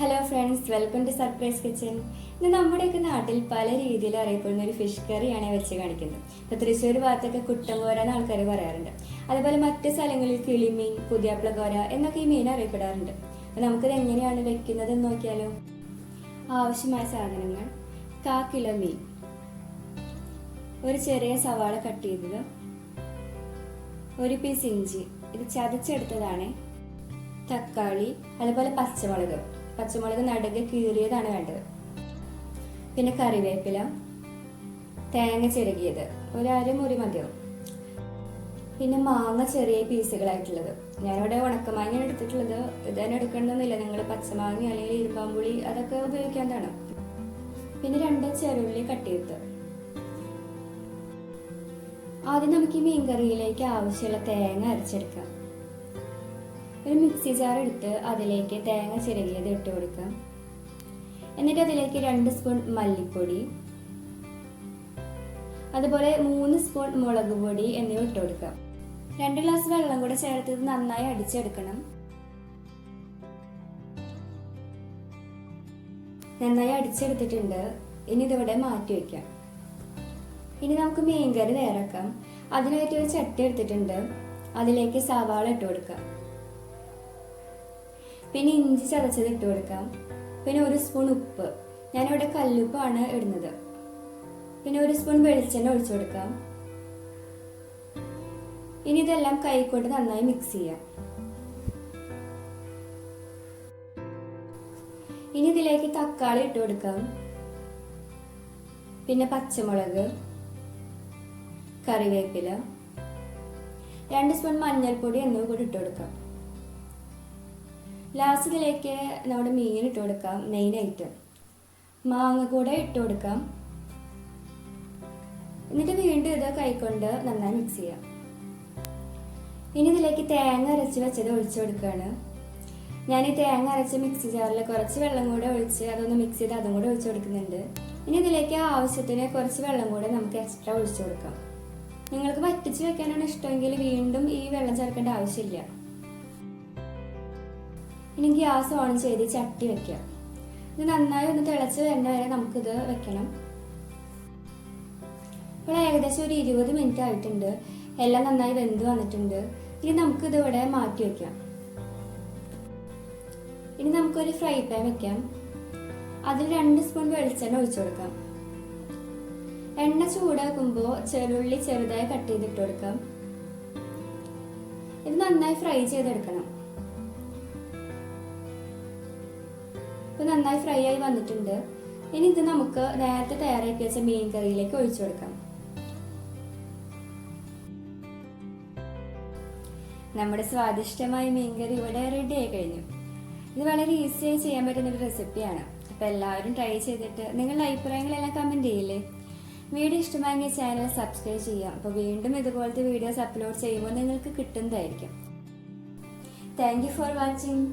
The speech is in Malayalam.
Hello friends welcome to surprise kitchen ഇന്ന് നമ്മുടെയൊക്കെ നാട്ടിൽ പല രീതിയിൽ അറിയപ്പെടുന്ന ഒരു ഫിഷ് കറിയാണ് വെച്ച് കാണിക്കുന്നത്. ഇപ്പോൾ തൃശ്ശൂർ ഭാഗത്തൊക്കെ കുട്ടൻകോര എന്ന് ആൾക്കാർ പറയാറുണ്ട്. അതുപോലെ മറ്റ് സ്ഥലങ്ങളിൽ കിളിമീൻ പുതിയാപ്പിളക്കോര എന്നൊക്കെ ഈ മീൻ അറിയപ്പെടാറുണ്ട്. അപ്പോൾ നമുക്കിത് എങ്ങനെയാണ് വെക്കുന്നത് എന്ന് നോക്കിയാലോ? ആവശ്യമായ സാധനങ്ങൾ. കാ കിലോ മീൻ. ഒരു ചെറിയ സവാള കട്ട് ചെയ്തത്. ഒരു പീസ് ഇഞ്ചി. ഇത് ചതച്ചെടുത്തതാണ്. തക്കാളി അതുപോലെ പച്ചമുളക്. പച്ചമുളക് നടുകെ കീറിയതാണ് വേണ്ടത് പിന്നെ കറിവേപ്പില തേങ്ങ ചിരകിയത് ഒരു അരമുറി മതിയാവും. പിന്നെ മാങ്ങ ചെറിയ പീസുകളായിട്ടുള്ളത്. ഞാനിവിടെ ഉണക്കമാങ്ങയാണ് എടുത്തിട്ടുള്ളത്. ഇത് തന്നെ എടുക്കണമെന്നില്ല നിങ്ങൾ പച്ചമാങ്ങ അല്ലെങ്കിൽ ഇരുമ്പാമ്പുളി അതൊക്കെ ഉപയോഗിക്കാതാണ് പിന്നെ രണ്ട് ചെറുള്ളി കട്ട് ചെയ്ത് ആദ്യം നമുക്ക് ഈ മീൻകറിയിലേക്ക് ആവശ്യമുള്ള തേങ്ങ അരച്ചെടുക്കാം. ഒരു മിക്സി ജാർ എടുത്ത് അതിലേക്ക് തേങ്ങ ചിരകിയത് ഇട്ട് കൊടുക്കാം എന്നിട്ട് അതിലേക്ക് രണ്ട് സ്പൂൺ മല്ലിപ്പൊടി അതുപോലെ മൂന്ന് സ്പൂൺ മുളക് പൊടി എന്നിവ ഇട്ട് കൊടുക്കാം രണ്ട് ഗ്ലാസ് വെള്ളം കൂടെ ചേർത്ത് ഇത് നന്നായി അടിച്ചെടുക്കണം. നന്നായി അടിച്ചെടുത്തിട്ടുണ്ട്. ഇനി ഇതിവിടെ മാറ്റി വെക്കാം ഇനി നമുക്ക് മീൻകറി നേരാക്കാം. അതിനായിട്ട് ഒരു ചട്ടി എടുത്തിട്ടുണ്ട്. അതിലേക്ക് സവാള ഇട്ട് കൊടുക്കാം പിന്നെ ഇഞ്ചി ചതച്ചത് ഇട്ട് കൊടുക്കാം. പിന്നെ ഒരു സ്പൂൺ ഉപ്പ്. ഞാനിവിടെ കല്ലുപ്പാണ് ഇടുന്നത്. പിന്നെ ഒരു സ്പൂൺ വെളിച്ചെണ്ണ ഒഴിച്ചു കൊടുക്കാം. ഇനി ഇതെല്ലാം കൈകൊണ്ട് നന്നായി മിക്സ് ചെയ്യാം. ഇനി ഇതിലേക്ക് തക്കാളി ഇട്ട് കൊടുക്കാം. പിന്നെ പച്ചമുളക് കറിവേപ്പില രണ്ട് സ്പൂൺ മഞ്ഞൾപ്പൊടി എന്നിവ കൂടി ഇട്ട് കൊടുക്കാം. ലാസ്റ്റിലേക്ക് നമ്മുടെ മീൻ ഇട്ട് കൊടുക്കാം ഐറ്റം മാങ്ങ കൂടെ ഇട്ട് കൊടുക്കാം. എന്നിട്ട് വീണ്ടും ഇത് കൈകൊണ്ട് നന്നായി മിക്സ് ചെയ്യാം. ഇനി ഇതിലേക്ക് തേങ്ങ അരച്ച് വെച്ചത് ഒഴിച്ചു കൊടുക്കുകയാണ്. ഞാൻ ഈ തേങ്ങ അരച്ച് മിക്സി ജാറിൽ കുറച്ച് വെള്ളം കൂടെ ഒഴിച്ച് അതൊന്ന് മിക്സ് ചെയ്ത് അതും കൂടെ ഒഴിച്ചു കൊടുക്കുന്നുണ്ട്. ഇനി ഇതിലേക്ക് ആവശ്യത്തിന് കുറച്ച് വെള്ളം കൂടെ നമുക്ക് എക്സ്ട്രാ ഒഴിച്ചു കൊടുക്കാം. നിങ്ങൾക്ക് വറ്റിച്ച് വെക്കാനാണ് ഇഷ്ടമെങ്കിൽ വീണ്ടും ഈ വെള്ളം ചേർക്കേണ്ട ആവശ്യമില്ല. ഇനി ഗ്യാസ് ഓൺ ചെയ്ത് ചട്ടി വെക്കുക. ഇത് നന്നായി ഒന്ന് തിളച്ച് വരുന്ന വരെ നമുക്കിത് വെക്കണം. ഇപ്പോൾ ഏകദേശം ഒരു ഇരുപത് മിനിറ്റ് ആയിട്ടുണ്ട്. എല്ലാം നന്നായി വെന്ത് വന്നിട്ടുണ്ട്. ഇനി നമുക്കിത് ഇവിടെ മാറ്റി വെക്കാം. ഇനി നമുക്കൊരു ഫ്രൈ പാൻ വെക്കാം. അതിൽ രണ്ട് സ്പൂൺ വെളിച്ചെണ്ണ ഒഴിച്ചു കൊടുക്കാം. എണ്ണ ചൂടാക്കുമ്പോൾ ചെറുള്ളി ചെറുതായി കട്ട് ചെയ്തിട്ട് കൊടുക്കാം. ഇത് നന്നായി ഫ്രൈ ചെയ്തെടുക്കണം. ഇപ്പൊ നന്നായി ഫ്രൈ ആയി വന്നിട്ടുണ്ട്. ഇനി ഇത് നമുക്ക് നേരത്തെ തയ്യാറാക്കി വെച്ച മീൻ കറിയിലേക്ക് ഒഴിച്ചു കൊടുക്കാം. നമ്മുടെ സ്വാദിഷ്ടമായ മീൻകറി ഇവിടെ റെഡി ആയി കഴിഞ്ഞു. ഇത് വളരെ ഈസിയായി ചെയ്യാൻ പറ്റുന്ന ഒരു റെസിപ്പിയാണ് അപ്പൊ എല്ലാവരും ട്രൈ ചെയ്തിട്ട് നിങ്ങളുടെ അഭിപ്രായങ്ങളെല്ലാം കമന്റ് ചെയ്യില്ലേ? വീഡിയോ ഇഷ്ടമായെങ്കിൽ ചാനൽ സബ്സ്ക്രൈബ് ചെയ്യാം അപ്പോൾ വീണ്ടും ഇതുപോലത്തെ വീഡിയോസ് അപ്ലോഡ് ചെയ്യുമ്പോൾ നിങ്ങൾക്ക് കിട്ടുന്നതായിരിക്കും. Thank you for watching